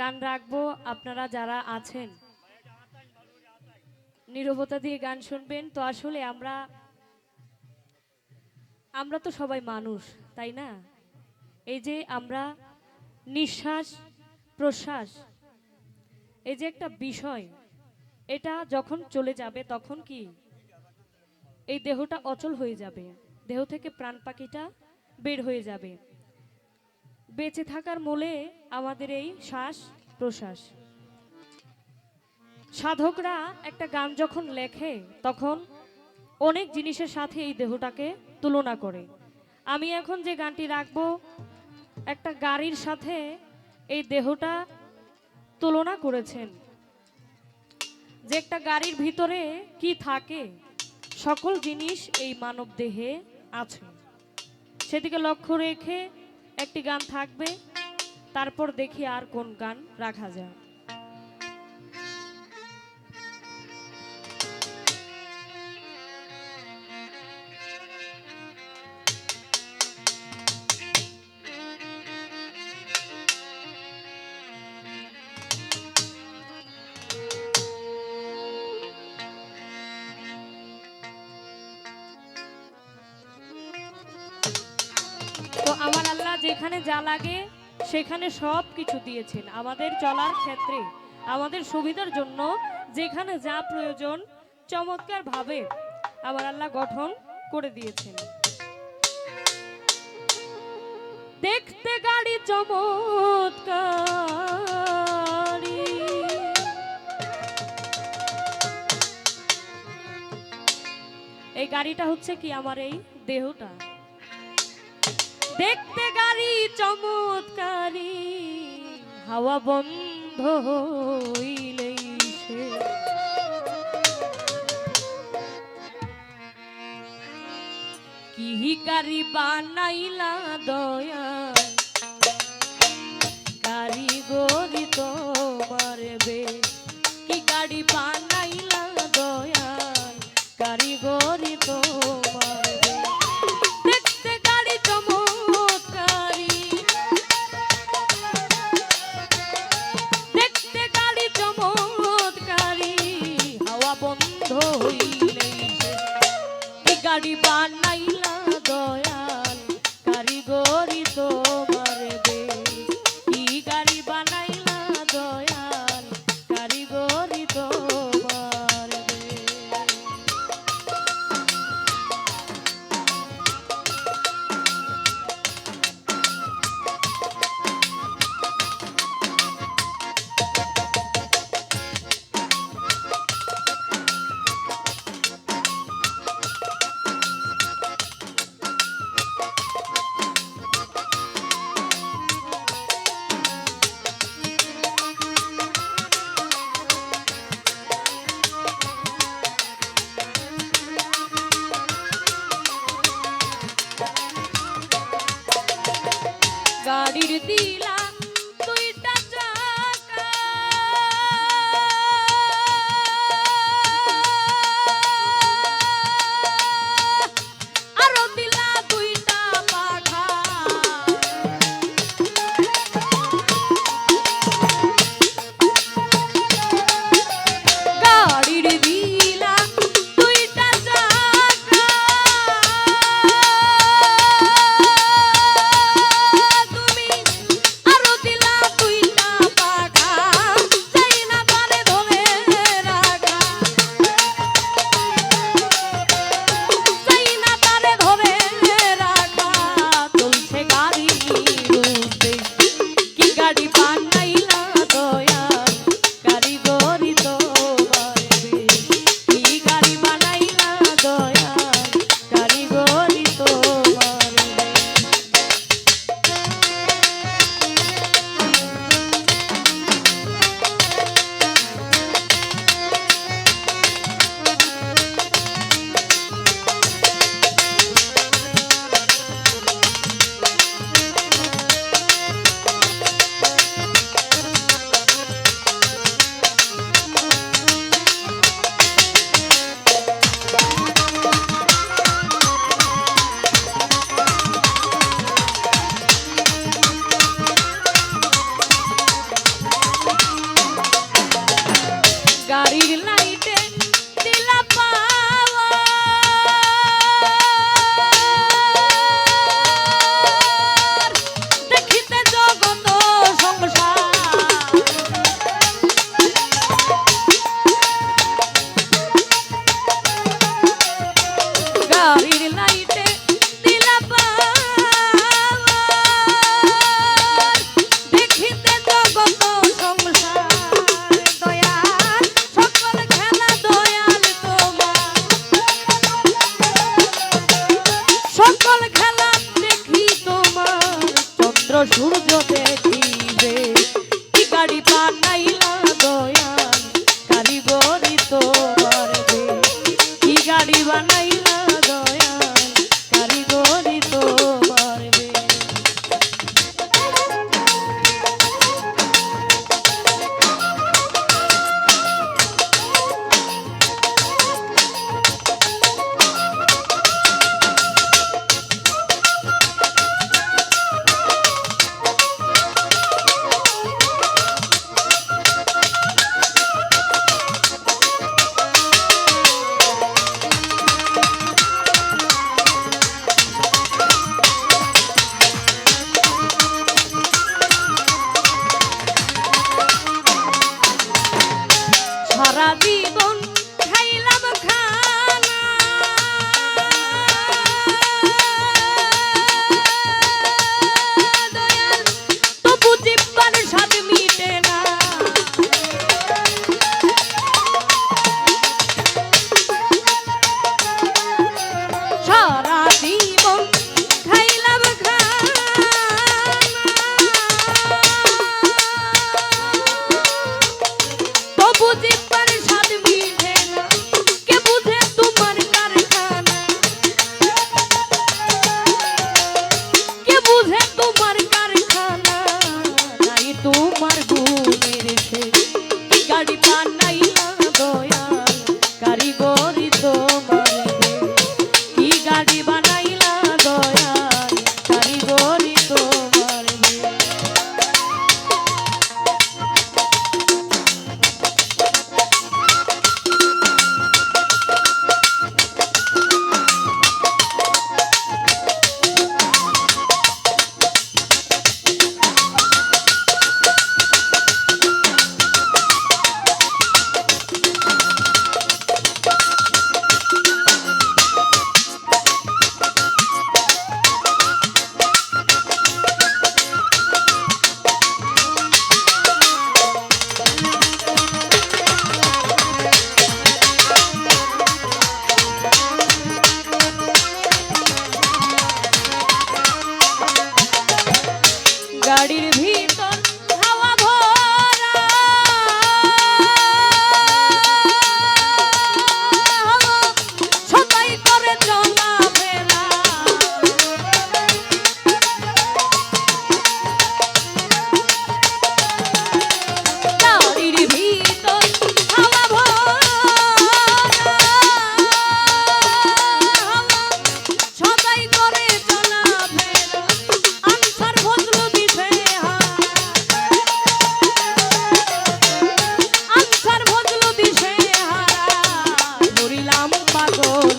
গান রাখব, আপনারা যারা আছেন। নীরবতা দিয়ে গান শুনবেন। তো আসলে আমরা আমরা তো সবাই মানুষ, তাই না? এই যে আমরা নিঃশ্বাস প্রশ্বাস, এই যে একটা বিষয়, এটা যখন চলে যাবে তখন কি? এই দেহটা অচল হয়ে যাবে। দেহ থেকে প্রাণ পাখিটা বের হয়ে যাবে। বেঁচে থাকার মূলে আমাদের এই শ্বাস প্রশ্বাস। সাধকরা একটা গান যখন লেখে, তখন অনেক জিনিসের সাথে এই দেহটাকে তুলনা করে। আমি এখন যে গানটি রাখব, একটা গাড়ির সাথে এই দেহটা তুলনা করেছেন। যে একটা গাড়ির ভিতরে কি থাকে, সকল জিনিস এই মানব দেহে আছে। সেদিকে লক্ষ্য রেখে একটি গান থাকবে তারপর দেখি আর কোন গান রাখা যায়। যেখানে যা লাগে সেখানে সব কিছু দিয়েছেন। আমাদের চলার ক্ষেত্রে, আমাদের সুবিধার জন্য যেখানে যা প্রয়োজন চমৎকার ভাবে আমার আল্লাহ গঠন করে দিয়েছেন। দেখতে গাড়ি চমৎকারী। এই গাড়িটা হচ্ছে কি আমার এই দেহটা? দেখতে গাড়ি চমৎকারী, হাওয়া বন্ধ হইলেই কি গাড়ি বানাইলা দয়া, গাড়ি গরি তোমার বে কি গাড়ি বানাইলা দিলা ধরিলাম